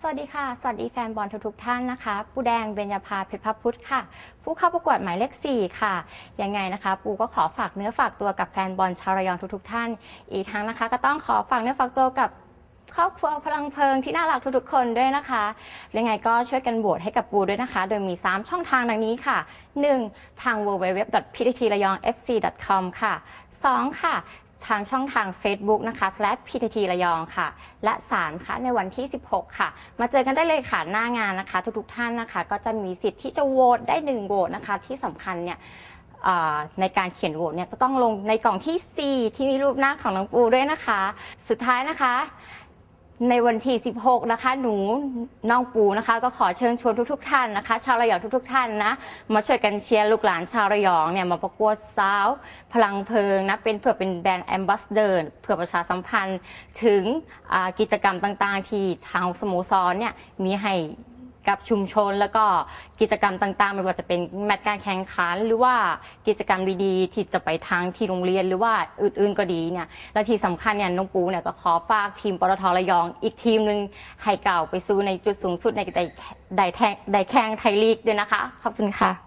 สวัสดีค่ะ สวัสดีแฟนบอลทุกๆท่านนะคะ ปูแดงเบญญาภาเพชรพับพุทธค่ะ ผู้เข้าประกวดหมายเลข 4 ค่ะ ยังไงนะคะ ปูก็ขอฝากเนื้อฝากตัวกับแฟนบอลชาวระยองทุกๆท่าน อีกทั้งนะคะ ก็ต้องขอฝากเนื้อฝากตัวกับ ครอบครัวพลังเพลิงที่น่ารักทุกๆคนด้วยนะคะ ยังไงก็ช่วยกันโหวตให้กับปูด้วยนะคะ โดยมี 3 ช่องทางดังนี้ค่ะ 1. ทาง www.pttlayongfc.com ค่ะ 2. ค่ะทางช่องทาง Facebook นะคะ /ptt ระยองค่ะ และ 3 ค่ะในวันที่ 16 ค่ะ มาเจอกันได้เลยค่ะหน้างานนะคะ ทุกๆท่านนะคะ ก็จะมีสิทธิ์ที่จะโหวตได้ 1โหวตนะคะ ที่สำคัญเนี่ยในการเขียนโหวตเนี่ยจะต้องลงในกล่องที่ 4 ที่มีรูปหน้าของน้องปูด้วยนะคะ สุดท้ายนะคะ ในวันที่ 16 นะคะ หนูน้องปูนะคะ ก็ขอเชิญชวนทุก ๆ ท่านนะคะ ชาวระยองทุก ๆ ท่านนะ มาช่วยกันเชียร์ลูกหลานชาวระยองเนี่ยมาประกวดสาว พลังเพลิงนะ เป็นเพื่อเป็นแบรนด์แอมบาสเดอร์เพื่อประชาสัมพันธ์ถึงกิจกรรมต่างๆ ที่ทางสโมสรเนี่ยมีให้ กับชุมชน แล้วก็กิจกรรมต่างๆ ไม่ว่าจะเป็นแมตช์การแข่งขัน หรือว่ากิจกรรมดีๆ ที่จะไปทางที่โรงเรียนหรือว่าอื่นๆก็ดีเนี่ยและที่สำคัญเนี่ยน้องปูเนี่ยก็ขอฝากทีมปตทระยองอีกทีมหนึ่งให้เก่าไปสู้ในจุดสูงสุดในไดไดแทงไดแข่งไทยลีกด้วยนะคะขอบคุณค่ะ